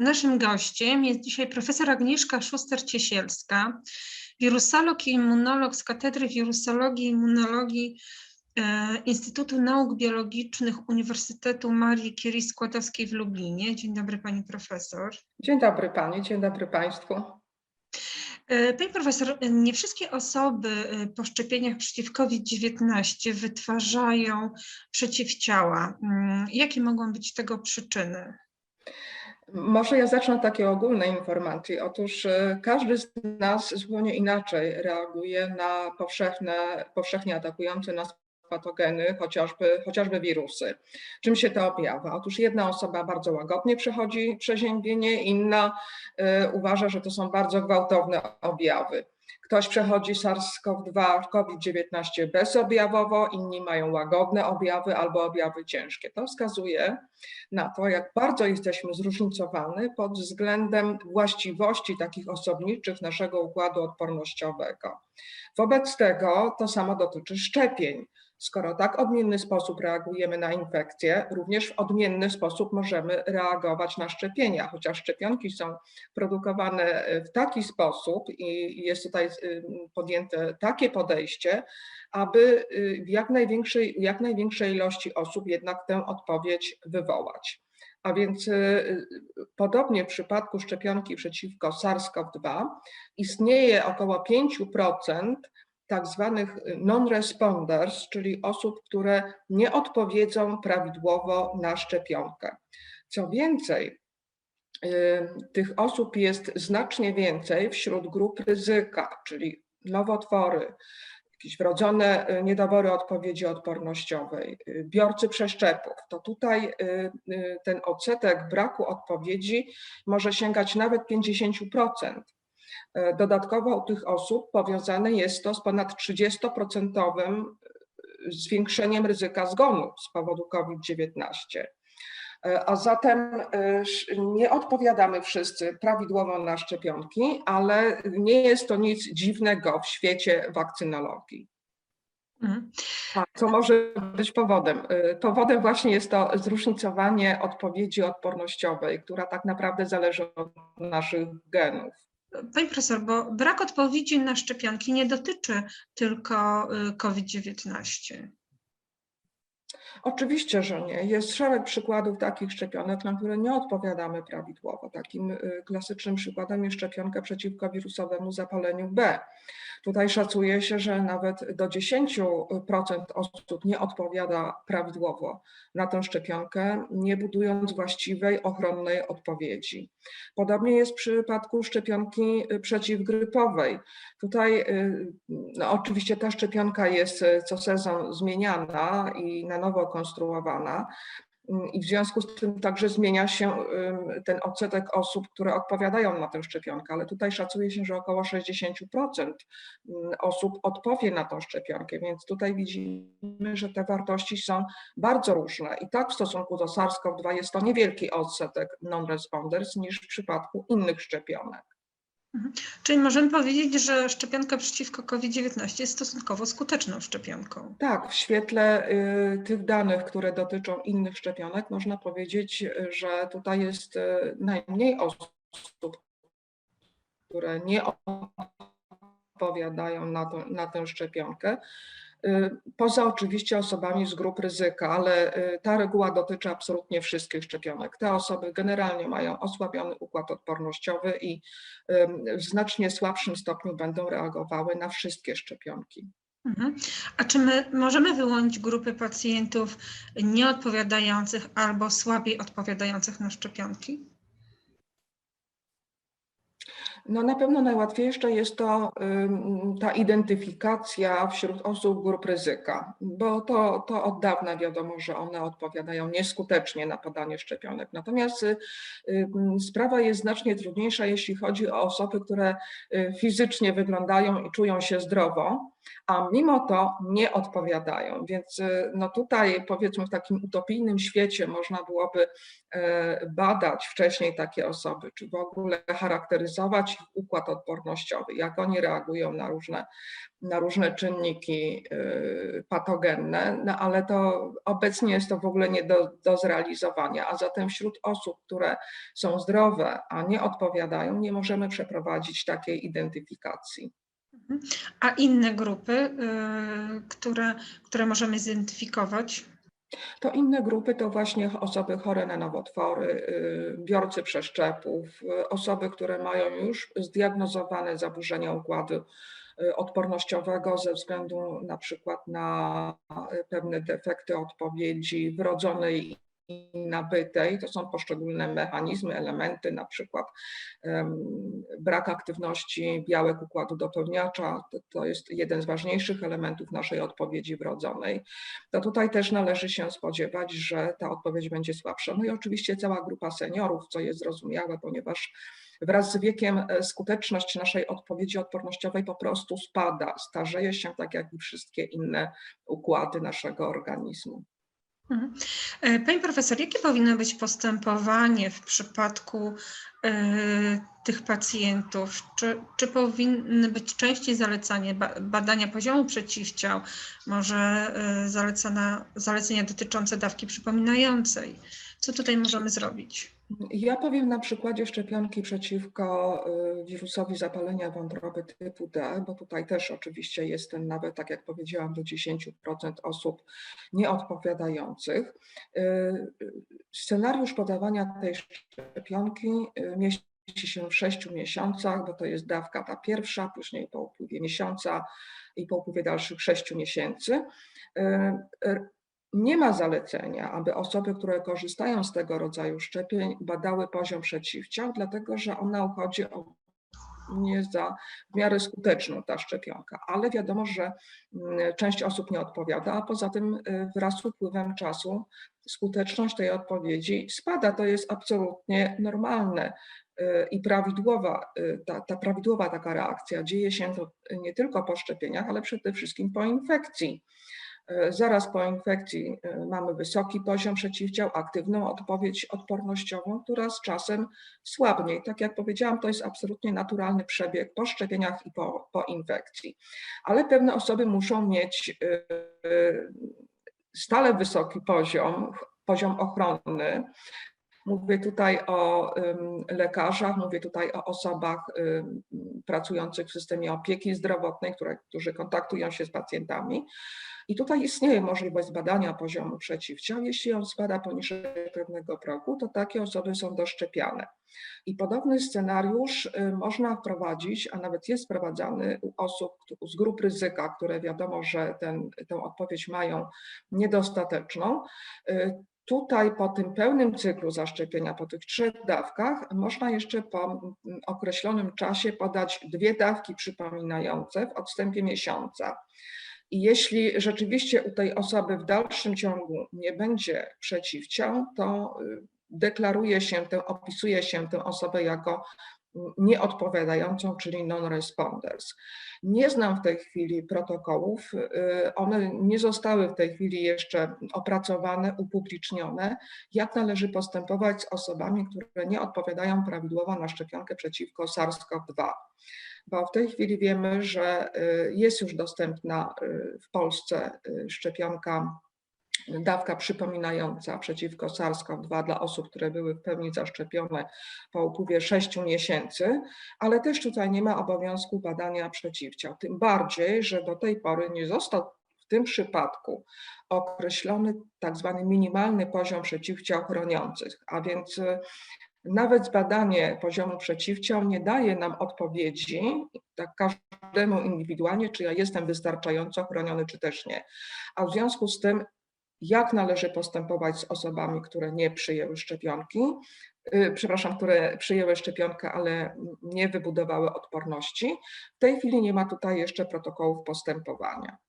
Naszym gościem jest dzisiaj profesor Agnieszka Szuster-Ciesielska, wirusolog i immunolog z Katedry Wirusologii i Immunologii e, Instytutu Nauk Biologicznych Uniwersytetu Marii Curie Skłodowskiej w Lublinie. Dzień dobry pani profesor. Dzień dobry Pani, dzień dobry Państwu. E, Pani profesor, nie wszystkie osoby e, po szczepieniach przeciw COVID-19 wytwarzają przeciwciała. Mm, Jakie mogą być tego przyczyny? Może ja zacznę od takiej ogólnej informacji. Otóż e, każdy z nas zupełnie inaczej reaguje na powszechne, powszechnie atakujące nas patogeny, chociażby, chociażby wirusy. Czym się to objawia? Otóż jedna osoba bardzo łagodnie przechodzi przeziębienie, inna y, uważa, że to są bardzo gwałtowne objawy. Ktoś przechodzi SARS-CoV-2, COVID-19 bezobjawowo, inni mają łagodne objawy albo objawy ciężkie. To wskazuje na to, jak bardzo jesteśmy zróżnicowani pod względem właściwości takich osobniczych naszego układu odpornościowego. Wobec tego to samo dotyczy szczepień. Skoro tak odmienny sposób reagujemy na infekcje, również w odmienny sposób możemy reagować na szczepienia, chociaż szczepionki są produkowane w taki sposób i jest tutaj y, podjęte takie podejście, aby y, w jak największej, jak największej ilości osób jednak tę odpowiedź wywołać. A więc y, podobnie w przypadku szczepionki przeciwko SARS-CoV-2 istnieje około 5% tak zwanych non-responders, czyli osób, które nie odpowiedzą prawidłowo na szczepionkę. Co więcej, y, tych osób jest znacznie więcej wśród grup ryzyka, czyli nowotwory, jakieś wrodzone y, niedobory odpowiedzi odpornościowej, y, biorcy przeszczepów, to tutaj ten odsetek braku odpowiedzi może sięgać nawet 50%. E, dodatkowo u tych osób powiązane jest to z ponad 30% zwiększeniem ryzyka zgonu z powodu COVID-19. E, a zatem e, nie odpowiadamy wszyscy prawidłowo na szczepionki, ale nie jest to nic dziwnego w świecie wakcynologii. Mhm. Co może być powodem? Powodem właśnie jest to zróżnicowanie odpowiedzi odpornościowej, która tak naprawdę zależy od naszych genów. Pani profesor, bo brak odpowiedzi na szczepionki nie dotyczy tylko y, COVID-19. Oczywiście, że nie. Jest szereg przykładów takich szczepionek, na które nie odpowiadamy prawidłowo. Takim y, klasycznym przykładem jest szczepionka przeciwko wirusowemu zapaleniu B. Tutaj szacuje się, że nawet do 10% osób nie odpowiada prawidłowo na tę szczepionkę, nie budując właściwej ochronnej odpowiedzi. Podobnie jest w przypadku szczepionki y, przeciwgrypowej. Tutaj no, oczywiście ta szczepionka jest co sezon zmieniana i na nowo konstruowana. I w związku z tym także zmienia się ten odsetek osób, które odpowiadają na tę szczepionkę, ale tutaj szacuje się, że około 60% osób odpowie na tą szczepionkę, więc tutaj widzimy, że te wartości są bardzo różne. I tak w stosunku do SARS-CoV-2 jest to niewielki odsetek non-responders niż w przypadku innych szczepionek. Mhm. Czyli możemy powiedzieć, że szczepionka przeciwko COVID-19 jest stosunkowo skuteczną szczepionką. Tak, w świetle y, tych danych, które dotyczą innych szczepionek, można powiedzieć, że tutaj jest y, najmniej osób, które nie odpowiadają na, to, na tę szczepionkę. Y, poza oczywiście osobami z grup ryzyka, ale y, ta reguła dotyczy absolutnie wszystkich szczepionek. Te osoby generalnie mają osłabiony układ odpornościowy i w znacznie słabszym stopniu będą reagowały na wszystkie szczepionki. Mhm. A czy my możemy wyłonić grupy pacjentów nieodpowiadających albo słabiej odpowiadających na szczepionki? No na pewno najłatwiejsze jest to ta identyfikacja wśród osób grup ryzyka, bo to, to od dawna wiadomo, że one odpowiadają nieskutecznie na podanie szczepionek. Natomiast sprawa jest znacznie trudniejsza, jeśli chodzi o osoby, które y, fizycznie wyglądają i czują się zdrowo a mimo to nie odpowiadają. Więc y, no tutaj powiedzmy w takim utopijnym świecie można byłoby e, badać wcześniej takie osoby, czy w ogóle charakteryzować ich układ odpornościowy, jak oni reagują na różne, na różne czynniki y, patogenne, no ale to obecnie jest to w ogóle nie do, do zrealizowania, a zatem wśród osób, które są zdrowe, a nie odpowiadają, nie możemy przeprowadzić takiej identyfikacji. Mhm. A inne grupy, y, które, które możemy zidentyfikować? To inne grupy to właśnie osoby chore na nowotwory, y, biorcy przeszczepów, y, osoby, które mają już zdiagnozowane zaburzenia układu odpornościowego ze względu na przykład na pewne defekty odpowiedzi wrodzonej nabytej. To są poszczególne mechanizmy, elementy, na przykład brak aktywności białek układu dopełniacza, to, to jest jeden z ważniejszych elementów naszej odpowiedzi wrodzonej. To tutaj też należy się spodziewać, że ta odpowiedź będzie słabsza. No i oczywiście cała grupa seniorów, co jest zrozumiałe, ponieważ wraz z wiekiem e, skuteczność naszej odpowiedzi odpornościowej po prostu spada, starzeje się tak jak i wszystkie inne układy naszego organizmu. Mhm. E, pani profesor, jakie powinno być postępowanie w przypadku tych pacjentów? Czy, czy powinny być częściej zalecanie badania poziomu przeciwciał, może y, zalecana, zalecenia dotyczące dawki przypominającej? Co tutaj możemy zrobić? Ja powiem na przykładzie szczepionki przeciwko y, wirusowi zapalenia wątroby typu D, bo tutaj też oczywiście jest ten nawet, tak jak powiedziałam, do 10% osób nieodpowiadających. Scenariusz podawania tej szczepionki mieści się w 6 miesiącach, bo to jest dawka ta pierwsza, później po upływie miesiąca i po upływie dalszych 6 miesięcy. Nie ma zalecenia, aby osoby, które korzystają z tego rodzaju szczepień, badały poziom przeciwciał, dlatego że ona uchodzi o nie za w miarę skuteczną ta szczepionka, ale wiadomo, że mm, część osób nie odpowiada, a poza tym y, wraz z upływem czasu skuteczność tej odpowiedzi spada. To jest absolutnie normalne y, i prawidłowa, y, ta, ta prawidłowa taka reakcja dzieje się to nie tylko po szczepieniach, ale przede wszystkim po infekcji. Zaraz po infekcji e, mamy wysoki poziom przeciwciał, aktywną odpowiedź odpornościową, która z czasem słabnie. Tak jak powiedziałam, to jest absolutnie naturalny przebieg po szczepieniach i po, po infekcji. Ale pewne osoby muszą mieć e, stale wysoki poziom, poziom ochronny, Mówię tutaj o lekarzach, mówię tutaj o osobach pracujących w systemie opieki zdrowotnej, które, którzy kontaktują się z pacjentami. I tutaj istnieje możliwość zbadania poziomu przeciwciał. Jeśli on spada poniżej pewnego progu, to takie osoby są doszczepiane. I podobny scenariusz y, można wprowadzić, a nawet jest wprowadzany u osób z grup ryzyka, które wiadomo, że ten, tę odpowiedź mają niedostateczną. Tutaj po tym pełnym cyklu zaszczepienia, po tych trzech dawkach, można jeszcze po określonym czasie podać dwie dawki przypominające w odstępie miesiąca. I jeśli rzeczywiście u tej osoby w dalszym ciągu nie będzie przeciwciał, to y, deklaruje się, tę, opisuje się tę osobę jako nieodpowiadającą, czyli non-responders. Nie znam w tej chwili protokołów, y, one nie zostały w tej chwili jeszcze opracowane, upublicznione, jak należy postępować z osobami, które nie odpowiadają prawidłowo na szczepionkę przeciwko SARS-CoV-2 bo w tej chwili wiemy, że y, jest już dostępna y, w Polsce szczepionka dawka przypominająca przeciwko SARS-CoV-2 dla osób, które były w pełni zaszczepione po upływie 6 miesięcy, ale też tutaj nie ma obowiązku badania przeciwciał. Tym bardziej, że do tej pory nie został w tym przypadku określony tak zwany minimalny poziom przeciwciał chroniących, a więc y, nawet zbadanie poziomu przeciwciał nie daje nam odpowiedzi tak każdemu indywidualnie, czy ja jestem wystarczająco chroniony, czy też nie. A w związku z tym jak należy postępować z osobami, które nie przyjęły szczepionki, y, przepraszam, które przyjęły szczepionkę, ale nie wybudowały odporności. W tej chwili nie ma tutaj jeszcze protokołów postępowania.